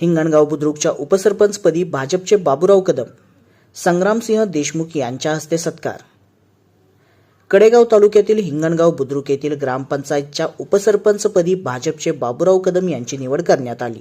हिंगणगाव बुद्रुकच्या उपसरपंचपदी भाजपचे बाबूराव कदम संग्रामसिंह देशमुख यांच्या हस्ते सत्कार. कडेगाव तालुक्यातील हिंगणगाव बुद्रुक येथील ग्रामपंचायतच्या उपसरपंचपदी भाजपचे बाबूराव कदम यांची निवड करण्यात आली.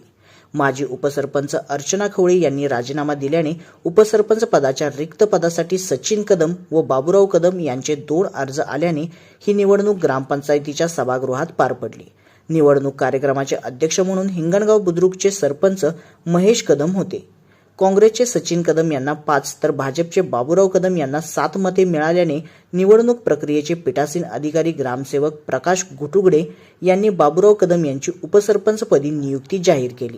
माजी उपसरपंच अर्चना खवळे यांनी राजीनामा दिल्याने उपसरपंच पदाच्या रिक्त पदासाठी सचिन कदम व बाबूराव कदम यांचे दोन अर्ज आल्याने ही निवडणूक ग्रामपंचायतीच्या सभागृहात पार पडली. निवडणूक कार्यक्रमाचे अध्यक्ष म्हणून हिंगणगाव बुद्रुकचे सरपंच महेश कदम होते. काँग्रेसचे सचिन कदम यांना पाच तर भाजपचे बाबूराव कदम यांना सात मते मिळाल्याने निवडणूक प्रक्रियेचे पीठासीन अधिकारी ग्रामसेवक प्रकाश घुटुगडे यांनी बाबूराव कदम यांची उपसरपंचपदी नियुक्ती जाहीर केली.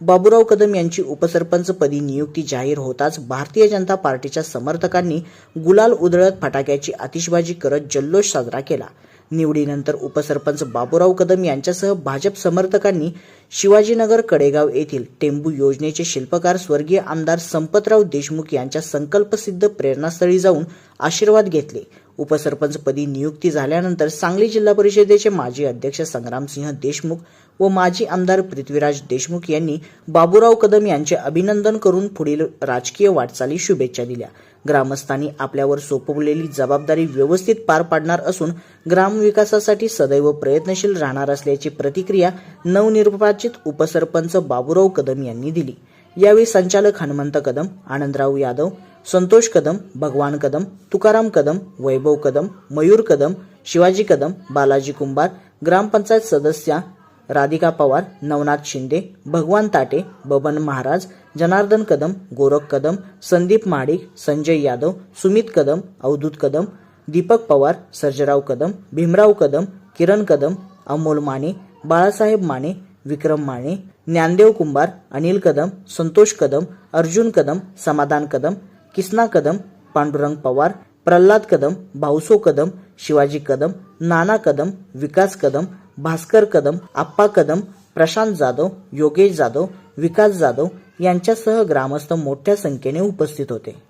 बाबूराव कदम यांची उपसरपंचपदी नियुक्ती जाहीर होताच भारतीय जनता पार्टीच्या समर्थकांनी गुलाल उधळत फटाक्याची आतिषबाजी करत जल्लोष साजरा केला. निवडीनंतर उपसरपंच बाबूराव कदम यांच्यासह भाजप समर्थकांनी शिवाजीनगर कडेगाव येथील टेंबू योजनेचे शिल्पकार स्वर्गीय आमदार संपतराव देशमुख यांच्या संकल्पसिद्ध प्रेरणास्थळी जाऊन आशीर्वाद घेतले. उपसरपंचपदी नियुक्ती झाल्यानंतर सांगली जिल्हा परिषदेचे माजी अध्यक्ष संग्रामसिंह देशमुख व माजी आमदार पृथ्वीराज देशमुख यांनी बाबूराव कदम यांचे अभिनंदन करून पुढील राजकीय वाटचाली शुभेच्छा दिल्या. ग्रामस्थांनी आपल्यावर सोपवलेली जबाबदारी व्यवस्थित पार पाडणार असून ग्रामविकासासाठी सदैव प्रयत्नशील राहणार असल्याची प्रतिक्रिया नवनिर्वाचित उपसरपंच बाबूराव कदम यांनी दिली. यावेळी संचालक हनुमंत कदम आनंदराव यादव संतोष कदम भगवान कदम तुकाराम कदम वैभव कदम मयूर कदम शिवाजी कदम बालाजी कुंभार ग्रामपंचायत सदस्या राधिका पवार नवनाथ शिंदे भगवान ताटे बबन महाराज जनार्दन कदम गोरख कदम संदीप महाडिक संजय यादव सुमित कदम अवधूत कदम दीपक पवार सर्जराव कदम भीमराव कदम किरण कदम अमोल माने बाळासाहेब माने विक्रम माने ज्ञानदेव कुंभार अनिल कदम संतोष कदम अर्जुन कदम समाधान कदम किसना कदम पांडुरंग पवार प्रल्हाद कदम भाऊसो कदम शिवाजी कदम नाना कदम विकास कदम भास्कर कदम आप्पा कदम प्रशांत जाधव योगेश जाधव विकास जाधव यांच्यासह ग्रामस्थ मोठ्या संख्येने उपस्थित होते.